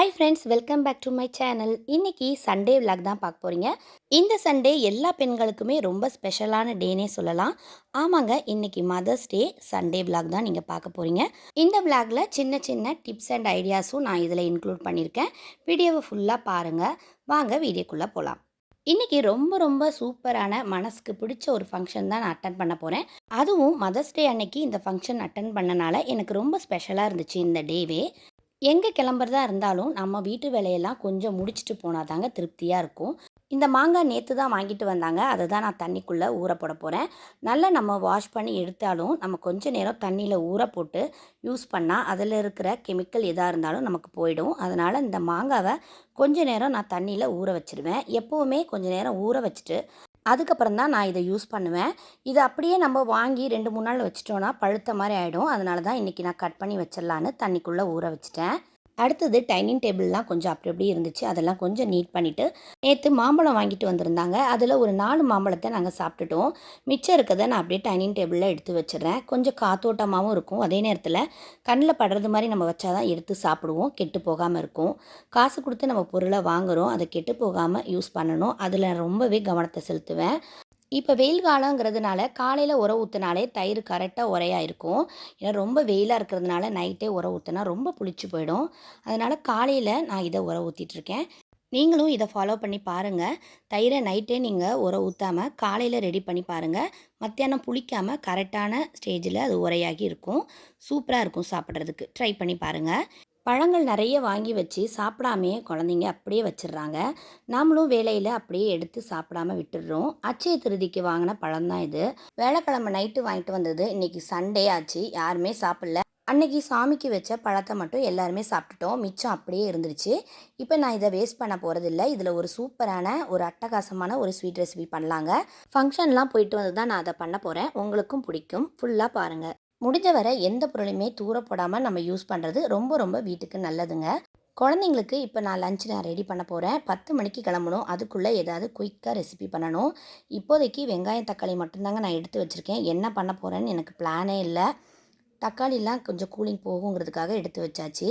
Hi friends welcome back to my channel இன்றைக்கி Sunday vlog தான் பார்க்க போகிறீங்க இந்த சண்டே எல்லா பெண்களுக்குமே ரொம்ப ஸ்பெஷலான டேனே சொல்லலாம். ஆமாங்க இன்னைக்கு மதர்ஸ் டே சண்டே vlog தான் நீங்கள் பார்க்க போகிறீங்க இந்த vlogல சின்ன சின்ன டிப்ஸ் அண்ட் ஐடியாஸும் நான் இதில் இன்க்ளூட் பண்ணியிருக்கேன். வீடியோவை ஃபுல்லாக பாருங்கள் வாங்க வீடியோக்குள்ளே போகலாம் இன்றைக்கி ரொம்ப ரொம்ப சூப்பரான மனசுக்கு பிடிச்ச ஒரு ஃபங்க்ஷன் தான் நான் அட்டன் பண்ண போகிறேன் அதுவும் மதர்ஸ் டே அன்னைக்கு இந்த ஃபங்க்ஷன் அட்டன் பண்ணனால எனக்கு ரொம்ப ஸ்பெஷலாக இருந்துச்சு இந்த டேவே எங்கே கிளம்புறதா இருந்தாலும் நம்ம வீட்டு வேலையெல்லாம் கொஞ்சம் முடிச்சுட்டு போனால் தாங்க திருப்தியாக இருக்கும். இந்த மாங்காய் நேற்று தான் வாங்கிட்டு வந்தாங்க. அதை தான் நான் தண்ணிக்குள்ளே ஊற போட போகிறேன் நல்லா நம்ம வாஷ் பண்ணி எடுத்தாலும் நம்ம கொஞ்ச நேரம் தண்ணியில் ஊற போட்டு யூஸ் பண்ணால் அதில் இருக்கிற கெமிக்கல் எதாக இருந்தாலும் நமக்கு போயிடும். அதனால் இந்த மாங்காவை கொஞ்ச நேரம் நான் தண்ணியில் ஊற வச்சுருவேன். எப்போவுமே கொஞ்ச நேரம் ஊற வச்சுட்டு அதுக்கப்புறம் தான் நான் இதை யூஸ் பண்ணுவேன். இதை அப்படியே நம்ம வாங்கி ரெண்டு மூணு நாள் வச்சிட்டோன்னா பழுத்த மாதிரி ஆகிடும் அதனால தான் இன்றைக்கி நான் கட் பண்ணி வச்சிடலான்னு தண்ணிக்குள்ளே ஊற வச்சிட்டேன். அடுத்தது டைனிங் டேபிள்லாம் கொஞ்சம் அப்படி அப்படி இருந்துச்சு. அதெல்லாம் கொஞ்சம் நீட் பண்ணிவிட்டு நேற்று மாம்பழம் வாங்கிட்டு வந்திருந்தாங்க. அதில் ஒரு நாலு மாம்பழத்தை நாங்கள் சாப்பிட்டுட்டோம். மிச்சம் இருக்கதை நான் அப்படியே டைனிங் டேபிளில் எடுத்து வச்சிடுறேன். கொஞ்சம் காத்தோட்டமாகவும் இருக்கும். அதே நேரத்தில் கண்ணில் படுறது மாதிரி நம்ம வச்சாதான் எடுத்து சாப்பிடுவோம். கெட்டு போகாமல் இருக்கும். காசு கொடுத்து நம்ம பொருளை வாங்குகிறோம் அதை கெட்டு போகாமல் யூஸ் பண்ணணும். அதில் ரொம்பவே கவனத்தை செலுத்துவேன். இப்போ வெயில் காலங்கிறதுனால காலையில் உர ஊற்றினாலே தயிர் கரெக்டாக உரையாக இருக்கும். ஏன்னா ரொம்ப வெயிலாக இருக்கிறதுனால நைட்டே உர ஊற்றினா ரொம்ப புளிச்சு போயிடும். அதனால் காலையில் நான் இதை உர ஊற்றிட்டுருக்கேன் நீங்களும் இதை ஃபாலோ பண்ணி பாருங்கள் தயிரை நைட்டே நீங்கள் உர ஊற்றாமல் காலையில் ரெடி பண்ணி பாருங்கள் மத்தியானம் புளிக்காமல் கரெக்டான ஸ்டேஜில் அது உரையாகி இருக்கும். சூப்பராக இருக்கும் சாப்பிட்றதுக்கு. ட்ரை பண்ணி பாருங்கள் பழங்கள் நிறைய வாங்கி வச்சு சாப்பிடாமையே குழந்தைங்க அப்படியே வச்சிடுறாங்க. நாமளும் வேலையில் அப்படியே எடுத்து சாப்பிடாம விட்டுடுறோம். அச்சய திருதிக்கு வாங்கின பழம் தான் இது. வேலைக்கிழமை நைட்டு வாங்கிட்டு வந்தது. இன்னைக்கு சண்டே ஆச்சு. யாருமே சாப்பிடல. அன்னைக்கு சாமிக்கு வச்ச பழத்தை மட்டும் எல்லாருமே சாப்பிட்டுட்டோம். மிச்சம் அப்படியே இருந்துருச்சு. இப்போ நான் இதை வேஸ்ட் பண்ண போகிறதில்ல இதில் ஒரு சூப்பரான ஒரு அட்டகாசமான ஒரு ஸ்வீட் ரெசிபி பண்ணலாங்க. ஃபங்க்ஷன்லாம் போயிட்டு வந்து தான் நான் அதை பண்ண போகிறேன் உங்களுக்கும் பிடிக்கும். ஃபுல்லாக பாருங்கள் முடிஞ்ச வரை எந்த பொருளையுமே தூர போடாமல் நம்ம யூஸ் பண்ணுறது ரொம்ப ரொம்ப வீட்டுக்கு நல்லதுங்க. குழந்தைங்களுக்கு இப்போ நான் லஞ்ச் நான் ரெடி பண்ண போகிறேன் பத்து மணிக்கு கிளம்பணும். அதுக்குள்ளே ஏதாவது குயிக்காக ரெசிபி பண்ணணும். இப்போதைக்கு வெங்காயம் தக்காளி மட்டும்தாங்க நான் எடுத்து வச்சுருக்கேன். என்ன பண்ண போகிறேன்னு எனக்கு பிளானே இல்லை. தக்காளிலாம் கொஞ்சம் கூலிங் போகுங்கிறதுக்காக எடுத்து வச்சாச்சு.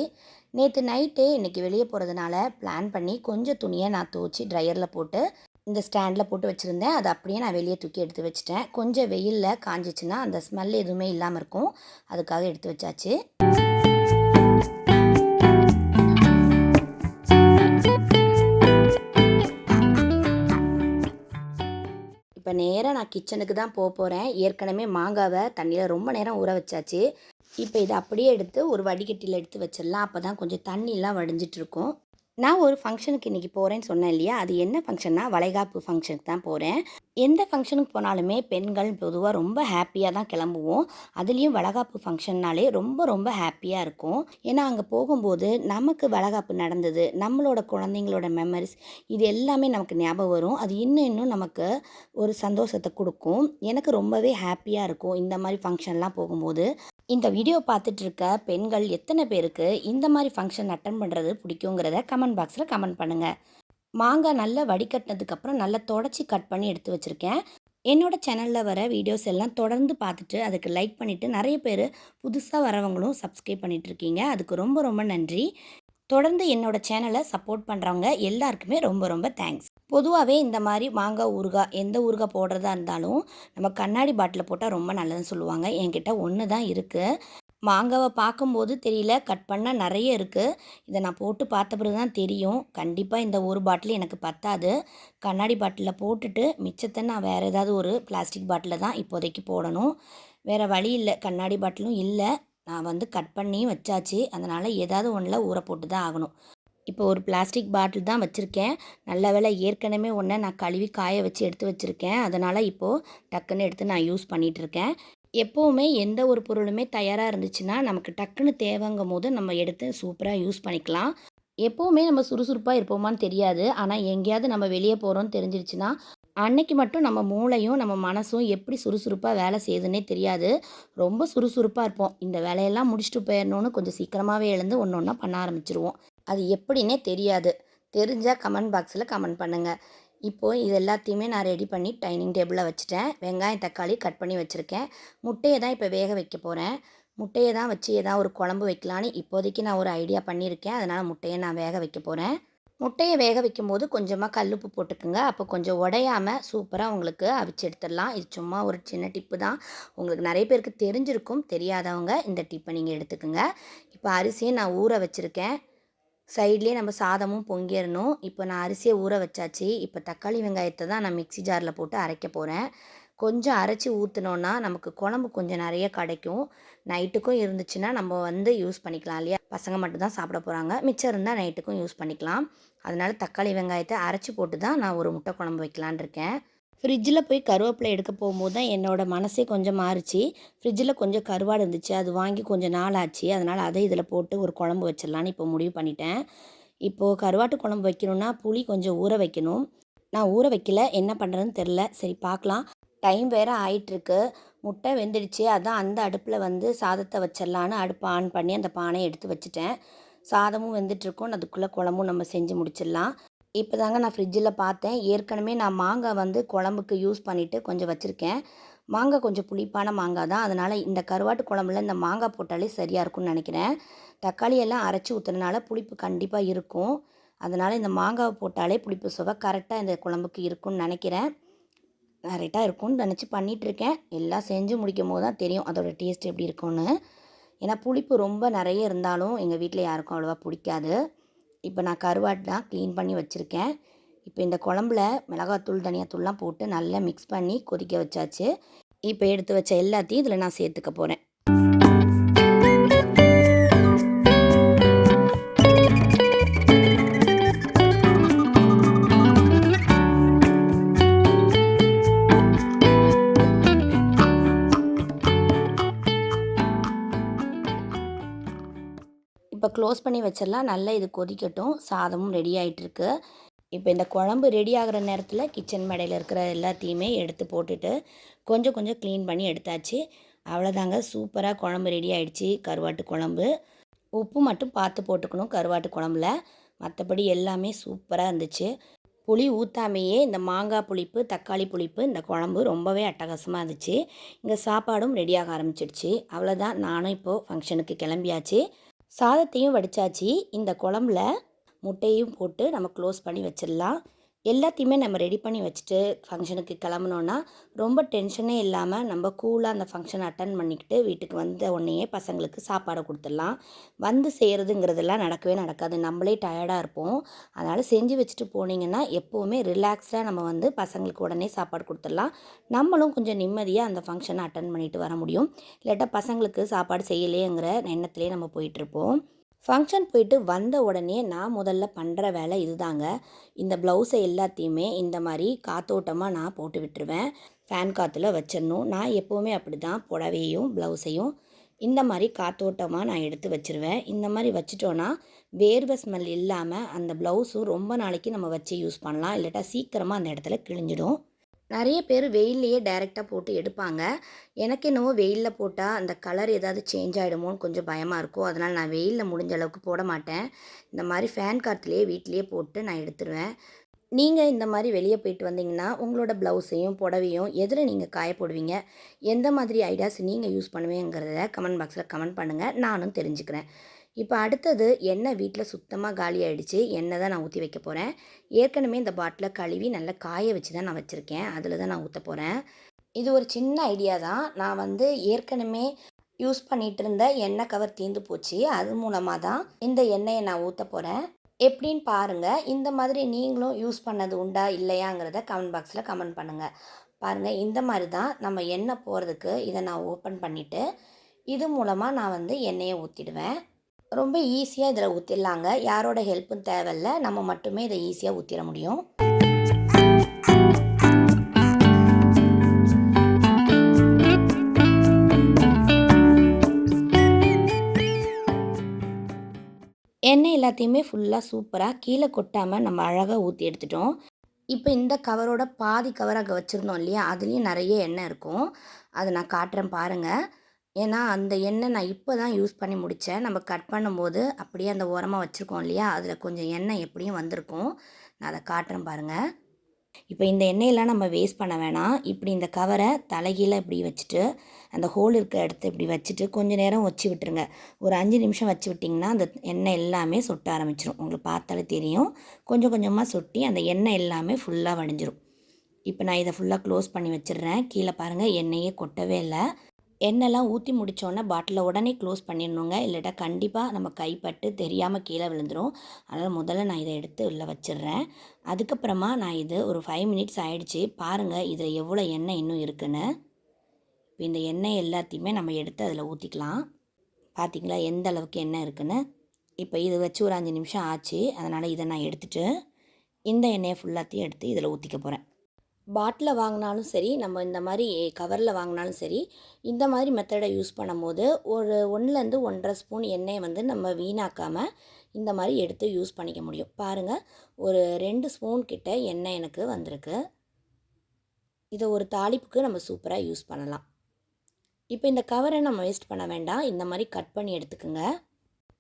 நேற்று நைட்டே இன்றைக்கி வெளியே போகிறதுனால பிளான் பண்ணி கொஞ்சம் துணியை நான் துவச்சி ட்ரையரில் போட்டு இந்த ஸ்டாண்டில் போட்டு வச்சுருந்தேன். அதை அப்படியே நான் வெளியே தூக்கி எடுத்து வச்சுட்டேன். கொஞ்சம் வெயிலில் காஞ்சிச்சுன்னா அந்த ஸ்மெல் எதுவுமே இல்லாமல் இருக்கும். அதுக்காக எடுத்து வச்சாச்சு. இப்போ நேராக நான் கிச்சனுக்கு தான் போக போகிறேன் ஏற்கனவே மாங்காவை தண்ணியில் ரொம்ப நேரம் ஊற வச்சாச்சு. இப்போ இதை அப்படியே எடுத்து ஒரு வடிகட்டியில் எடுத்து வச்சிடலாம். அப்போ தான் கொஞ்சம் தண்ணிலாம் வடிஞ்சிட்டு இருக்கும். நான் ஒரு ஃபங்க்ஷனுக்கு இன்றைக்கி போகிறேன்னு சொன்னேன் இல்லையா? அது என்ன ஃபங்க்ஷன்னா வளைகாப்பு ஃபங்க்ஷனுக்கு தான் போகிறேன் எந்த ஃபங்க்ஷனுக்கு போனாலுமே பெண்கள் பொதுவாக ரொம்ப ஹாப்பியாக தான் கிளம்புவோம். அதுலேயும் வளகாப்பு ஃபங்க்ஷன்னாலே ரொம்ப ரொம்ப ஹாப்பியாக இருக்கும். ஏன்னா அங்கே போகும்போது நமக்கு வளகாப்பு நடந்தது நம்மளோட குழந்தைங்களோட மெமரிஸ் இது எல்லாமே நமக்கு ஞாபகம் வரும். அது இன்னும் இன்னும் நமக்கு ஒரு சந்தோஷத்தை கொடுக்கும். எனக்கு ரொம்பவே ஹாப்பியாக இருக்கும் இந்த மாதிரி ஃபங்க்ஷன்லாம் போகும்போது. இந்த வீடியோ பார்த்துட்ருக்க பெண்கள் எத்தனை பேருக்கு இந்த மாதிரி ஃபங்க்ஷன் அட்டன் பண்ணுறது பிடிக்குங்கிறத கமெண்ட் பாக்ஸில் கமெண்ட் பண்ணுங்கள் மாங்காய் நல்லா வடிகட்டினதுக்கப்புறம் நல்லா தொடச்சி கட் பண்ணி எடுத்து வச்சுருக்கேன். என்னோடய சேனலில் வர வீடியோஸ் எல்லாம் தொடர்ந்து பார்த்துட்டு அதுக்கு லைக் பண்ணிவிட்டு நிறைய பேர் புதுசாக வரவங்களும் சப்ஸ்கிரைப் பண்ணிகிட்ருக்கீங்க இருக்கீங்க அதுக்கு ரொம்ப ரொம்ப நன்றி. தொடர்ந்து என்னோடய சேனலை சப்போர்ட் பண்ணுறவங்க எல்லாருக்குமே ரொம்ப ரொம்ப தேங்க்ஸ் பொதுவாகவே இந்த மாதிரி மாங்காய் ஊறுகாய் எந்த ஊறுகாய் போடுறதா இருந்தாலும் நம்ம கண்ணாடி பாட்டில் போட்டால் ரொம்ப நல்லதுன்னு சொல்லுவாங்க. என்கிட்ட ஒன்று தான் இருக்குது மாங்காவை பார்க்கும்போது தெரியல கட் பண்ணால் நிறைய இருக்குது இதை நான் போட்டு பார்த்த பிறகு தான் தெரியும். கண்டிப்பாக இந்த ஒரு பாட்டில் எனக்கு பத்தாது. கண்ணாடி பாட்டிலில் போட்டுட்டு மிச்சத்தை நான் வேறு ஏதாவது ஒரு பிளாஸ்டிக் பாட்டிலில் தான் இப்போதைக்கு போடணும். வேறு வழி இல்லை கண்ணாடி பாட்டிலும் இல்லை. நான் வந்து கட் பண்ணி வச்சாச்சு. அதனால் ஏதாவது ஒன்றில் ஊற போட்டு தான் ஆகணும். இப்போ ஒரு பிளாஸ்டிக் பாட்டில் தான் வச்சுருக்கேன். நல்ல வேலை ஏற்கனவே ஒன்றை நான் கழுவி காய வச்சு எடுத்து வச்சுருக்கேன். அதனால் இப்போது டக்குன்னு எடுத்து நான் யூஸ் பண்ணிகிட்ருக்கேன் எப்போவுமே எந்த ஒரு பொருளுமே தயாராக இருந்துச்சுன்னா நமக்கு டக்குன்னு தேவைங்கும் போது நம்ம எடுத்து சூப்பராக யூஸ் பண்ணிக்கலாம். எப்போவுமே நம்ம சுறுசுறுப்பாக இருப்போமான்னு தெரியாது. ஆனால் எங்கேயாவது நம்ம வெளியே போகிறோம்னு தெரிஞ்சிருச்சுன்னா அன்னைக்கு மட்டும் நம்ம மூளையும் நம்ம மனசும் எப்படி சுறுசுறுப்பாக வேலை செய்யுதுன்னே தெரியாது. ரொம்ப சுறுசுறுப்பாக இருப்போம். இந்த வேலையெல்லாம் முடிச்சுட்டு போயிடணும்னு கொஞ்சம் சீக்கிரமாகவே எழுந்து ஒன்று ஒன்றா பண்ண ஆரம்பிச்சிருவோம். அது எப்படின்னே தெரியாது. தெரிஞ்சால் கமெண்ட் பாக்ஸில் கமெண்ட் பண்ணுங்கள் இப்போது இது எல்லாத்தையுமே நான் ரெடி பண்ணி டைனிங் டேபிளில் வச்சுட்டேன். வெங்காயம் தக்காளி கட் பண்ணி வச்சுருக்கேன். முட்டையை தான் இப்போ வேக வைக்க போகிறேன் முட்டையை தான் வச்சு ஏதாவது ஒரு குழம்பு வைக்கலான்னு இப்போதைக்கு நான் ஒரு ஐடியா பண்ணியிருக்கேன். அதனால் முட்டையை நான் வேக வைக்க போகிறேன் முட்டையை வேக வைக்கும்போது கொஞ்சமாக கல்லுப்பு போட்டுக்குங்க. அப்போ கொஞ்சம் உடையாமல் சூப்பராக உங்களுக்கு அவிச்சு எடுத்துடலாம். இது சும்மா ஒரு சின்ன டிப்பு தான். உங்களுக்கு நிறைய பேருக்கு தெரிஞ்சிருக்கும் தெரியாதவங்க இந்த டிப்பை நீங்கள் எடுத்துக்கோங்க. இப்போ அரிசியை நான் ஊற வச்சுருக்கேன். சைட்லேயே நம்ம சாதமும் பொங்கிடணும் இப்போ நான் அரிசியை ஊற வச்சாச்சு. இப்போ தக்காளி வெங்காயத்தை தான் நான் மிக்ஸி ஜாரில் போட்டு அரைக்க போகிறேன் கொஞ்சம் அரைச்சி ஊற்றினோன்னா நமக்கு குழம்பு கொஞ்சம் நிறைய கிடைக்கும். நைட்டுக்கும் இருந்துச்சுன்னா நம்ம வந்து யூஸ் பண்ணிக்கலாம் இல்லையா? பசங்க மட்டும்தான் சாப்பிட போகிறாங்க மிச்சம் இருந்தால் நைட்டுக்கும் யூஸ் பண்ணிக்கலாம். அதனால் தக்காளி வெங்காயத்தை அரைச்சி போட்டு தான் நான் ஒரு முட்டை குழம்பு வைக்கலான்னு இருக்கேன். ஃப்ரிட்ஜில் போய் கருவேப்பிலை எடுக்க போகும்போது தான் என்னோட மனசே கொஞ்சம் மாறிச்சு. ஃப்ரிட்ஜில் கொஞ்சம் கருவாடு இருந்துச்சு. அது வாங்கி கொஞ்சம் நாள் ஆச்சு. அதனால் அதை இதில் போட்டு ஒரு குழம்பு வச்சிடலான்னு இப்போ முடிவு பண்ணிட்டேன். இப்போது கருவாட்டு குழம்பு வைக்கணும்னா புளி கொஞ்சம் ஊற வைக்கணும். நான் ஊற வைக்கல. என்ன பண்ணுறதுன்னு தெரில சரி பார்க்கலாம். டைம் வேறு ஆயிட்டுருக்கு. முட்டை வெந்துடுச்சு. அதான் அந்த அடுப்பில் வந்து சாதத்தை வச்சிடலான்னு அடுப்பை ஆன் பண்ணி அந்த பானையை எடுத்து வச்சுட்டேன். சாதமும் வெந்துட்டுருக்கோம் அதுக்குள்ளே குழம்பும் நம்ம செஞ்சு முடிச்சிடலாம். இப்போ தாங்க நான் ஃப்ரிட்ஜில் பார்த்தேன். ஏற்கனவே நான் மாங்காய் வந்து குழம்புக்கு யூஸ் பண்ணிவிட்டு கொஞ்சம் வச்சுருக்கேன். மாங்காய் கொஞ்சம் புளிப்பான மாங்காய் தான். அதனால் இந்த கருவாட்டு குழம்புல இந்த மாங்காய் போட்டாலே சரியாக இருக்கும்னு நினைக்கிறேன். தக்காளி எல்லாம் அரைச்சி ஊற்றுறதுனால புளிப்பு கண்டிப்பாக இருக்கும். அதனால் இந்த மாங்காவை போட்டாலே புளிப்பு சுவை கரெக்டாக இந்த குழம்புக்கு இருக்கும்னு நினைக்கிறேன். கரெக்டாக இருக்கும்னு நினச்சி பண்ணிகிட்ருக்கேன் எல்லாம் செஞ்சு முடிக்கும் போது தான் தெரியும் அதோடய டேஸ்ட் எப்படி இருக்கும்னு. ஏன்னா புளிப்பு ரொம்ப நிறைய இருந்தாலும் எங்கள் வீட்டில் யாருக்கும் அவ்வளோவா பிடிக்காது. இப்போ நான் கருவாட்டெலாம் க்ளீன் பண்ணி வச்சுருக்கேன். இப்போ இந்த குழம்புல மிளகாத்தூள் தனியாத்தூள்லாம் போட்டு நல்லா மிக்ஸ் பண்ணி கொதிக்க வச்சாச்சு. இப்போ எடுத்து வச்ச எல்லாத்தையும் இதில் நான் சேர்த்துக்க போகிறேன் க்ளோஸ் பண்ணி வச்சிடலாம். நல்லா இது கொதிக்கட்டும். சாதமும் ரெடி ஆகிட்டுருக்கு இப்போ இந்த குழம்பு ரெடி ஆகிற நேரத்தில் கிச்சன் மேடையில் இருக்கிற எல்லாத்தையுமே எடுத்து போட்டுட்டு கொஞ்சம் கொஞ்சம் க்ளீன் பண்ணி எடுத்தாச்சு. அவ்வளோதாங்க சூப்பராக குழம்பு ரெடி ஆகிடுச்சி கருவாட்டு குழம்பு. உப்பு மட்டும் பார்த்து போட்டுக்கணும் கருவாட்டு குழம்புல. மற்றபடி எல்லாமே சூப்பராக இருந்துச்சு. புளி ஊற்றாமையே இந்த மாங்காய் புளிப்பு தக்காளி புளிப்பு இந்த குழம்பு ரொம்பவே அட்டகாசமாக இருந்துச்சு. இங்கே சாப்பாடும் ரெடியாக ஆரம்பிச்சிடுச்சு. அவ்வளோதான் நானும் இப்போது ஃபங்க்ஷனுக்கு கிளம்பியாச்சு. சாதத்தையும் வடித்தாச்சு இந்த குழம்புல முட்டையும் போட்டு நம்ம க்ளோஸ் பண்ணி வச்சிடலாம். எல்லாத்தையுமே நம்ம ரெடி பண்ணி வச்சுட்டு ஃபங்க்ஷனுக்கு கிளம்புனோன்னா ரொம்ப டென்ஷனே இல்லாமல் நம்ம கூலாக அந்த ஃபங்க்ஷன் அட்டன் பண்ணிக்கிட்டு வீட்டுக்கு வந்த உடனேயே பசங்களுக்கு சாப்பாடை கொடுத்துடலாம். வந்து செய்கிறதுங்கிறதெல்லாம் நடக்கவே நடக்காது. நம்மளே டயர்டாக இருப்போம். அதனால் செஞ்சு வச்சுட்டு போனீங்கன்னா எப்போவுமே ரிலாக்ஸ்டாக நம்ம வந்து பசங்களுக்கு உடனே சாப்பாடு கொடுத்துடலாம். நம்மளும் கொஞ்சம் நிம்மதியாக அந்த ஃபங்க்ஷனை அட்டன் பண்ணிட்டு வர முடியும். இல்லாட்டா பசங்களுக்கு சாப்பாடு செய்யலையேங்கிற எண்ணத்துலேயே நம்ம போயிட்டுருப்போம் ஃபங்க்ஷன் போயிட்டு வந்த உடனே நான் முதல்ல பண்ணுற வேலை இதுதாங்க. இந்த ப்ளவுஸை எல்லாத்தையுமே இந்த மாதிரி காத்தோட்டமாக நான் போட்டு விட்டுருவேன். ஃபேன் காற்றுல வச்சிடணும். நான் எப்போவுமே அப்படி தான் புடவையும் ப்ளவுஸையும் இந்த மாதிரி காத்தோட்டமாக நான் எடுத்து வச்சுருவேன். இந்த மாதிரி வச்சிட்டோன்னா வேர்வை ஸ்மெல் இல்லாமல் அந்த ப்ளவுஸும் ரொம்ப நாளைக்கு நம்ம வச்சு யூஸ் பண்ணலாம். இல்லாட்டா சீக்கிரமாக அந்த இடத்துல கிழிஞ்சிடும். நிறைய பேர் வெயில்லையே டைரெக்டாக போட்டு எடுப்பாங்க. எனக்கு என்னவோ வெயிலில் போட்டால் அந்த கலர் ஏதாவது சேஞ்ச் ஆகிடுமோன்னு கொஞ்சம் பயமாக இருக்கும் அதனால் நான் வெயிலில் முடிஞ்ச அளவுக்கு போட மாட்டேன். இந்த மாதிரி ஃபேன் காற்றுலேயே வீட்லேயே போட்டு நான் எடுத்துருவேன். நீங்கள் இந்த மாதிரி வெளியே போயிட்டு வந்தீங்கன்னா உங்களோட ப்ளவுஸையும் புடவையும் எதில் நீங்கள் காய போடுவீங்க எந்த மாதிரி ஐடியாஸ் நீங்கள் யூஸ் பண்ணுவீங்கிறத கமெண்ட் பாக்ஸில் கமெண்ட் பண்ணுங்கள் நானும் தெரிஞ்சுக்கிறேன். இப்போ அடுத்தது எண்ணெய் வீட்டில் சுத்தமாக காலி ஆகிடுச்சு எண்ணெய் தான் நான் ஊற்றி வைக்க போகிறேன் ஏற்கனவே இந்த பாட்டிலை கழுவி நல்லா காய வச்சு தான் நான் வச்சுருக்கேன். அதில் தான் நான் ஊற்ற போகிறேன் இது ஒரு சின்ன ஐடியா தான். நான் வந்து ஏற்கனவே யூஸ் பண்ணிகிட்டு இருந்த எண்ணெய் கவர் தீர்ந்து போச்சு. அது மூலமாக தான் இந்த எண்ணெயை நான் ஊற்ற போகிறேன் எப்படின்னு பாருங்கள் இந்த மாதிரி நீங்களும் யூஸ் பண்ணது உண்டா இல்லையாங்கிறத கமெண்ட் பாக்ஸில் கமெண்ட் பண்ணுங்கள் பாருங்கள் இந்த மாதிரி தான் நம்ம எண்ணெய் போகிறதுக்கு இதை நான் ஓப்பன் பண்ணிவிட்டு இது மூலமாக நான் வந்து எண்ணெயை ஊற்றிடுவேன் ரொம்ப ஈஸியாக இதில் ஊற்றிடலாங்க யாரோட ஹெல்ப்பும் தேவையில்ல. நம்ம மட்டுமே இதை ஈஸியாக ஊற்றிட முடியும். எண்ணெய் எல்லாத்தையுமே ஃபுல்லாக சூப்பராக கீழே கொட்டாமல் நம்ம அழகாக ஊற்றி எடுத்துட்டோம். இப்போ இந்த கவரோட பாதி கவர் அங்கே வச்சுருந்தோம் இல்லையா? அதுலேயும் நிறைய எண்ணெய் இருக்கும். அதை நான் காட்டுறேன் பாருங்கள் ஏன்னா அந்த எண்ணெய் நான் இப்போ தான் யூஸ் பண்ணி முடித்தேன் நம்ம கட் பண்ணும்போது அப்படியே அந்த உரமாக வச்சுருக்கோம் இல்லையா? அதில் கொஞ்சம் எண்ணெய் எப்படியும் வந்திருக்கும். நான் அதை காட்டுறேன் பாருங்கள் இப்போ இந்த எண்ணெயெல்லாம் நம்ம வேஸ்ட் பண்ண வேணாம். இப்படி இந்த கவரை தலைகீழ இப்படி வச்சுட்டு அந்த ஹோல் இருக்க இடத்த இப்படி வச்சுட்டு கொஞ்சம் நேரம் வச்சு விட்டுருங்க. ஒரு அஞ்சு நிமிஷம் வச்சு விட்டிங்கன்னா அந்த எண்ணெய் எல்லாமே சொட்ட ஆரம்பிச்சிடும் உங்களுக்கு பார்த்தாலே தெரியும். கொஞ்சம் கொஞ்சமாக சொட்டி அந்த எண்ணெய் எல்லாமே ஃபுல்லாக வடிஞ்சிரும். இப்போ நான் இதை ஃபுல்லாக க்ளோஸ் பண்ணி வச்சிடுறேன். கீழே பாருங்கள் எண்ணெயே கொட்டவே இல்லை. எண்ணெய்லாம் ஊற்றி முடித்தோடனே பாட்டிலை உடனே க்ளோஸ் பண்ணிடணுங்க. இல்லைட்டா கண்டிப்பாக நம்ம கைப்பட்டு தெரியாமல் கீழே விழுந்துடும் அதனால் முதல்ல நான் இதை எடுத்து உள்ளே வச்சிடுறேன். அதுக்கப்புறமா நான் இது ஒரு ஃபைவ் மினிட்ஸ் ஆகிடுச்சி பாருங்கள் இதில் எவ்வளோ எண்ணெய் இன்னும் இருக்குன்னு. இப்போ இந்த எண்ணெய் எல்லாத்தையுமே நம்ம எடுத்து அதில் ஊற்றிக்கலாம் பார்த்தீங்களா எந்த அளவுக்கு எண்ணெய் இருக்குன்னு. இப்போ இது வச்சு ஒரு அஞ்சு நிமிஷம் ஆச்சு. அதனால் இதை நான் எடுத்துகிட்டு இந்த எண்ணெயை ஃபுல்லாத்தையும் எடுத்து இதில் ஊற்றிக்க போகிறேன் பாட்டில் வாங்கினாலும் சரி நம்ம இந்த மாதிரி கவரில் வாங்கினாலும் சரி இந்த மாதிரி மெத்தடை யூஸ் பண்ணும்போது ஒரு ஒன்றுலேருந்து ஒன்றரை ஸ்பூன் எண்ணெயை வந்து நம்ம வீணாக்காமல் இந்த மாதிரி எடுத்து யூஸ் பண்ணிக்க முடியும். பாருங்கள் ஒரு ரெண்டு ஸ்பூன் கிட்ட எண்ணெய் எனக்கு வந்திருக்கு. இதை ஒரு தாளிப்புக்கு நம்ம சூப்பராக யூஸ் பண்ணலாம். இப்போ இந்த கவரை நம்ம வேஸ்ட் பண்ண வேண்டாம். இந்த மாதிரி கட் பண்ணி எடுத்துக்கோங்க.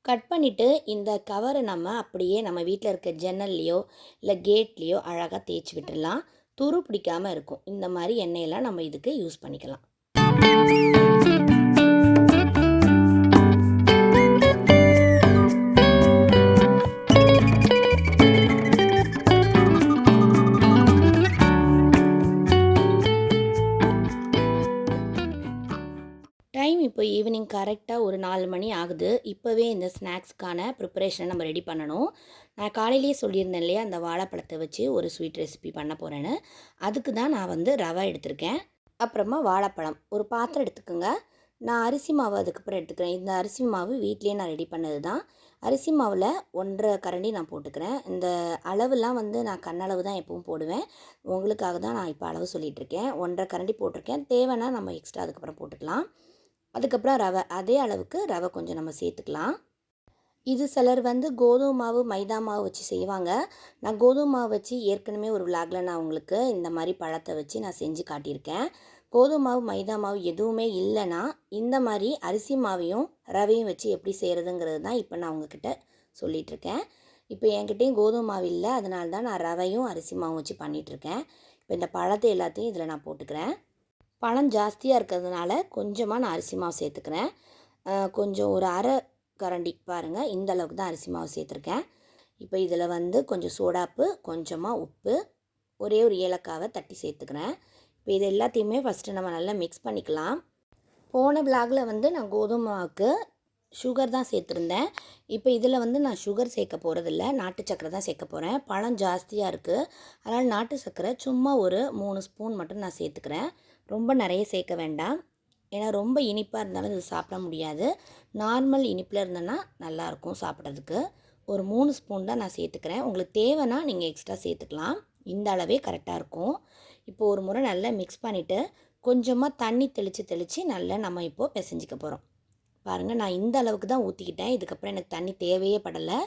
கட் பண்ணிவிட்டு இந்த கவரை நம்ம அப்படியே நம்ம வீட்டில் இருக்க ஜன்னல்லையோ இல்லை கேட்லேயோ அழகாக தேய்ச்சி விட்டுடலாம் துரு பிடிக்காமல் இருக்கும். இந்த மாதிரி எண்ணெயெல்லாம் நம்ம இதுக்கு யூஸ் பண்ணிக்கலாம். இப்போ ஈவினிங் கரெக்டாக ஒரு நாலு மணி ஆகுது. இப்போவே இந்த ஸ்நாக்ஸ்க்கான ப்ரிப்பரேஷனை நம்ம ரெடி பண்ணணும். நான் காலையிலேயே சொல்லியிருந்தேன் இல்லையா அந்த வாழைப்பழத்தை வச்சு ஒரு ஸ்வீட் ரெசிபி பண்ண போகிறேன்னு அதுக்கு தான் நான் வந்து ரவை எடுத்திருக்கேன். அப்புறமா வாழைப்பழம். ஒரு பாத்திரம் எடுத்துக்கோங்க. நான் அரிசி மாவு அதுக்கப்புறம் எடுத்துக்கிறேன். இந்த அரிசி மாவு வீட்லேயே நான் ரெடி பண்ணது தான். அரிசி மாவில் ஒன்றரை கரண்டி நான் போட்டுக்கிறேன். இந்த அளவுலாம் வந்து நான் கண்ணளவு தான் எப்பவும் போடுவேன். உங்களுக்காக தான் நான் இப்போ அளவு சொல்லிகிட்டு இருக்கேன். ஒன்றரை கரண்டி போட்டிருக்கேன். தேவைன்னா நம்ம எக்ஸ்ட்ரா அதுக்கப்புறம் போட்டுக்கலாம். அதுக்கப்புறம் ரவை அதே அளவுக்கு ரவை கொஞ்சம் நம்ம சேர்த்துக்கலாம். இது சிலர் வந்து கோதுமை மாவு மைதா மாவு வச்சு செய்வாங்க. நான் கோதுமை மாவு வச்சு ஏற்கனவே ஒரு விளாகில் நான் உங்களுக்கு இந்த மாதிரி பழத்தை வச்சு நான் செஞ்சு காட்டியிருக்கேன். கோதுமை மாவு மைதா மாவு எதுவுமே இல்லைன்னா இந்த மாதிரி அரிசி மாவையும் ரவையும் வச்சு எப்படி செய்கிறதுங்கிறது தான் இப்போ நான் உங்ககிட்ட சொல்லிகிட்ருக்கேன் இப்போ என்கிட்டையும் கோதுமை மாவு இல்லை. அதனால தான் நான் ரவையும் அரிசி மாவும் வச்சு பண்ணிகிட்ருக்கேன் இப்போ இந்த பழத்தை எல்லாத்தையும் இதில் நான் போட்டுக்கிறேன். பணம் ஜாஸ்தியாக இருக்கிறதுனால கொஞ்சமாக நான் அரிசி மாவு சேர்த்துக்கிறேன். கொஞ்சம் ஒரு அரை கரண்டி பாருங்கள் இந்த அளவுக்கு தான் அரிசி மாவு சேர்த்துருக்கேன். இப்போ இதில் வந்து கொஞ்சம் சோடாப்பு கொஞ்சமாக உப்பு ஒரே ஒரு ஏலக்காவை தட்டி சேர்த்துக்கிறேன். இப்போ இது எல்லாத்தையுமே ஃபஸ்ட்டு நம்ம நல்லா மிக்ஸ் பண்ணிக்கலாம். போன பிளாகில் வந்து நான் கோதுமை மாவுக்கு சுகர் தான் சேர்த்துருந்தேன். இப்போ இதில் வந்து நான் சுகர் சேர்க்க போகிறதில்ல நாட்டு சக்கரை தான் சேர்க்க போகிறேன் பழம் ஜாஸ்தியாக இருக்குது அதனால் நாட்டு சக்கரை சும்மா ஒரு மூணு ஸ்பூன் மட்டும் நான் சேர்த்துக்கிறேன். ரொம்ப நிறைய சேர்க்க வேண்டாம். ஏன்னா ரொம்ப இனிப்பாக இருந்தாலும் இது சாப்பிட முடியாது. நார்மல் இனிப்பில் இருந்தேன்னா நல்லாயிருக்கும் சாப்பிட்றதுக்கு. ஒரு மூணு ஸ்பூன் தான் நான் சேர்த்துக்கிறேன். உங்களுக்கு தேவைன்னா நீங்கள் எக்ஸ்ட்ரா சேர்த்துக்கலாம். இந்த அளவே கரெக்டாக இருக்கும். இப்போ ஒரு முறை நல்லா மிக்ஸ் பண்ணிவிட்டு கொஞ்சமாக தண்ணி தெளித்து தெளித்து நல்லா நம்ம இப்போது பிசைஞ்சிக்க போகிறோம் பாருங்கள் நான் இந்த அளவுக்கு தான் ஊற்றிக்கிட்டேன் இதுக்கப்புறம் எனக்கு தண்ணி தேவையே படலை.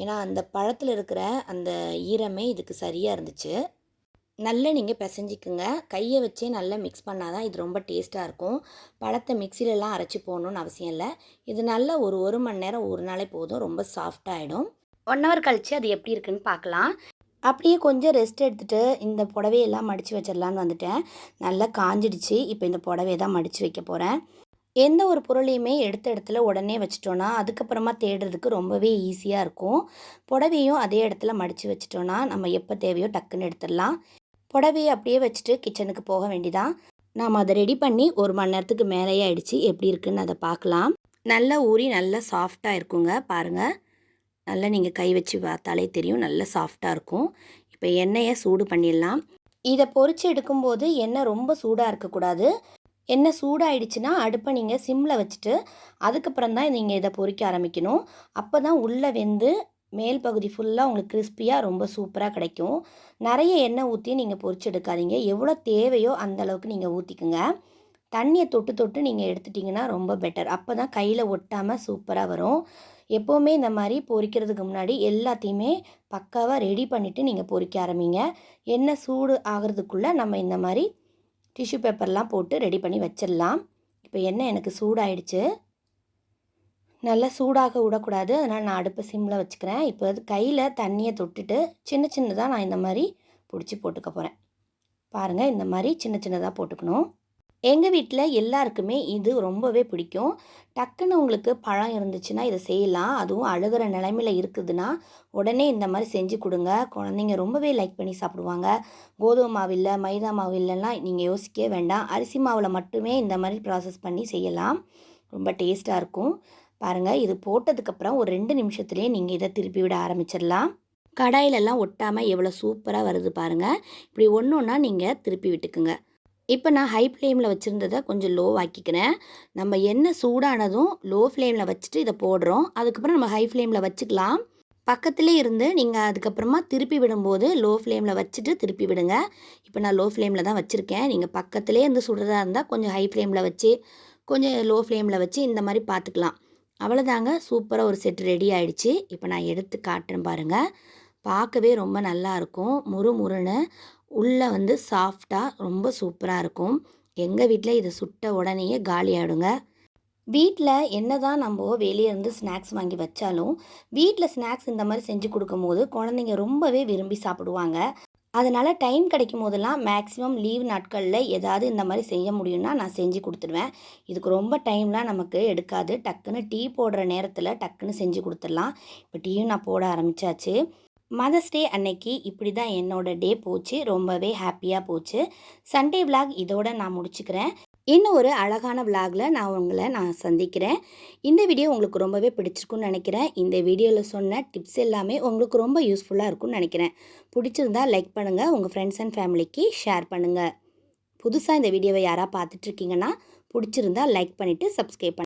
ஏன்னா அந்த பழத்தில் இருக்கிற அந்த ஈரமே இதுக்கு சரியாக இருந்துச்சு. நல்லா நீங்கள் பிசைஞ்சிக்குங்க. கையை வச்சே நல்லா மிக்ஸ் பண்ணால் தான் இது ரொம்ப டேஸ்ட்டாக இருக்கும். பழத்தை மிக்சிலெலாம் அரைச்சி போகணுன்னு அவசியம் இல்லை. இது நல்லா ஒரு ஒரு மணி நேரம் ஒரு நாளே போதும். ரொம்ப சாஃப்டாகிடும் ஒன் ஹவர் கழித்து அது எப்படி இருக்குன்னு பார்க்கலாம். அப்படியே கொஞ்சம் ரெஸ்ட் எடுத்துகிட்டு இந்த புடவையெல்லாம் மடித்து வச்சிடலான்னு வந்துட்டேன். நல்லா காஞ்சிடுச்சு. இப்போ இந்த புடவையை தான் மடித்து வைக்க போகிறேன் எந்த ஒரு பொருளையுமே எடுத்த இடத்துல உடனே வச்சிட்டோன்னா அதுக்கப்புறமா தேடுறதுக்கு ரொம்பவே ஈஸியாக இருக்கும். புடவையும் அதே இடத்துல மடித்து வச்சிட்டோன்னா நம்ம எப்போ தேவையோ டக்குன்னு எடுத்துடலாம். புடவையை அப்படியே வச்சுட்டு கிச்சனுக்கு போக வேண்டிதான். நாம் அதை ரெடி பண்ணி ஒரு மணி நேரத்துக்கு மேலேயே ஆயிடுச்சு. எப்படி இருக்குன்னு அதை பார்க்கலாம். நல்லா ஊறி நல்லா சாஃப்டாக இருக்குங்க. பாருங்கள் நல்லா நீங்கள் கை வச்சு பார்த்தாலே தெரியும். நல்லா சாஃப்டாக இருக்கும். இப்போ எண்ணெயை சூடு பண்ணிடலாம். இதை பொறிச்சு எடுக்கும்போது எண்ணெய் ரொம்ப சூடாக இருக்கக்கூடாது. எண்ணெய் சூடாயிடுச்சுன்னா அடுப்பை நீங்கள் சிம்மில் வச்சுட்டு அதுக்கப்புறம் தான் நீங்கள் இதை பொறிக்க ஆரம்பிக்கணும். அப்போ தான் உள்ளே வெந்து மேல் பகுதி ஃபுல்லாக உங்களுக்கு கிறிஸ்பியாக ரொம்ப சூப்பராக கிடைக்கும். நிறைய எண்ணெய் ஊற்றி நீங்கள் பொறிச்சு எடுக்காதீங்க. எவ்வளோ தேவையோ அந்த அளவுக்கு நீங்கள் ஊற்றிக்குங்க தண்ணியை தொட்டு தொட்டு நீங்கள் எடுத்துட்டிங்கன்னா ரொம்ப பெட்டர் அப்போ தான் கையில் ஒட்டாமல் சூப்பராக வரும். எப்போவுமே இந்த மாதிரி பொரிக்கிறதுக்கு முன்னாடி எல்லாத்தையுமே பக்காவாக ரெடி பண்ணிவிட்டு நீங்கள் பொறிக்க ஆரம்பிங்க. எண்ணெய் சூடு ஆகிறதுக்குள்ளே நம்ம இந்த மாதிரி டிஷ்யூ பேப்பர்லாம் போட்டு ரெடி பண்ணி வச்சிடலாம். இப்போ எண்ணெய் எனக்கு சூடாயிடுச்சு. நல்லா சூடாக விடக்கூடாது. அதனால் நான் அடுப்பை சிம்மில் வச்சுக்கிறேன். இப்போ அது கையில் தண்ணியை தொட்டுட்டு சின்ன சின்னதாக நான் இந்த மாதிரி பிடிச்சி போட்டுக்க போகிறேன் பாருங்கள் இந்த மாதிரி சின்ன சின்னதாக போட்டுக்கணும். எங்கள் வீட்டில் எல்லாருக்குமே இது ரொம்பவே பிடிக்கும். டக்குன்னு உங்களுக்கு பழம் இருந்துச்சுன்னா இதை செய்யலாம். அதுவும் அழுகிற நிலைமையில் இருக்குதுன்னா உடனே இந்த மாதிரி செஞ்சு கொடுங்க. குழந்தைங்க ரொம்பவே லைக் பண்ணி சாப்பிடுவாங்க. கோதுமை மாவு இல்லை மைதா மாவு இல்லைன்னா நீங்கள் யோசிக்கவே வேண்டாம். அரிசி மாவில் மட்டுமே இந்த மாதிரி ப்ராசஸ் பண்ணி செய்யலாம். ரொம்ப டேஸ்ட்டாக இருக்கும். பாருங்கள் இது போட்டதுக்கப்புறம் ஒரு ரெண்டு நிமிஷத்துலேயே நீங்கள் இதை திருப்பி விட ஆரம்பிச்சிடலாம். கடாயிலெல்லாம் ஒட்டாமல் எவ்வளோ சூப்பராக வருது பாருங்கள் இப்படி ஒன்று ஒன்றா நீங்கள் திருப்பி விட்டுக்குங்க. இப்போ நான் ஹை ஃப்ளேமில் வச்சுருந்ததை கொஞ்சம் லோ ஆக்கிக்கிறேன். நம்ம எண்ணெய் சூடானதும் லோ ஃப்ளேமில் வச்சுட்டு இதை போடுறோம். அதுக்கப்புறம் நம்ம ஹை ஃப்ளேமில் வச்சுக்கலாம். பக்கத்துலேயே இருந்து நீங்கள் அதுக்கப்புறமா திருப்பி விடும்போது லோ ஃப்ளேமில் வச்சுட்டு திருப்பி விடுங்க. இப்போ நான் லோ ஃப்ளேமில் தான் வச்சுருக்கேன். நீங்கள் பக்கத்துலேயே இருந்து சுடுறதா இருந்தால் கொஞ்சம் ஹை ஃப்ளேமில் வச்சு கொஞ்சம் லோ ஃப்ளேமில் வச்சு இந்த மாதிரி பார்த்துக்கலாம். அவ்வளோதாங்க. சூப்பராக ஒரு செட் ரெடி ஆயிடுச்சு. இப்போ நான் எடுத்து காட்டுறேன் பாருங்கள் பார்க்கவே ரொம்ப நல்லா இருக்கும். முறு முறுன்னு உள்ளே வந்து சாஃப்டாக ரொம்ப சூப்பராக இருக்கும். எங்கள் வீட்டில் இதை சுட்ட உடனேயே காலி ஆகிடுங்க வீட்டில் என்ன தான் நம்ம வெளியே இருந்து ஸ்நாக்ஸ் வாங்கி வச்சாலும் வீட்டில் ஸ்நாக்ஸ் இந்த மாதிரி செஞ்சு கொடுக்கும்போது குழந்தைங்க ரொம்பவே விரும்பி சாப்பிடுவாங்க. அதனால் டைம் கிடைக்கும் போதெல்லாம் மேக்ஸிமம் லீவ் நாட்களில் ஏதாவது இந்த மாதிரி செய்ய முடியும்னா நான் செஞ்சு கொடுத்துருவேன். இதுக்கு ரொம்ப டைம்லாம் நமக்கு எடுக்காது. டக்குன்னு டீ போடுற நேரத்தில் டக்குன்னு செஞ்சு கொடுத்துடலாம். இப்போ டீயும் நான் போட ஆரம்பித்தாச்சு மதர்ஸ் டே அன்னைக்கு இப்படி தான் என்னோட டே போச்சு. ரொம்பவே ஹாப்பியாக போச்சு. சண்டே விலாக் இதோட நான் முடிச்சுக்கிறேன். இன்னும் ஒரு அழகான விலாகில் நான் உங்களை நான் சந்திக்கிறேன். இந்த வீடியோ உங்களுக்கு ரொம்பவே பிடிச்சிருக்குன்னு நினைக்கிறேன். இந்த வீடியோவில் சொன்ன டிப்ஸ் எல்லாமே உங்களுக்கு ரொம்ப யூஸ்ஃபுல்லாக இருக்கும்னு நினைக்கிறேன். பிடிச்சிருந்தா லைக் பண்ணுங்கள் உங்கள் ஃப்ரெண்ட்ஸ் அண்ட் ஃபேமிலிக்கு ஷேர் பண்ணுங்கள் புதுசாக இந்த வீடியோவை யாராக பார்த்துட்ருக்கீங்கன்னா பிடிச்சிருந்தா லைக் பண்ணிவிட்டு சப்ஸ்கிரைப் பண்ணுங்கள்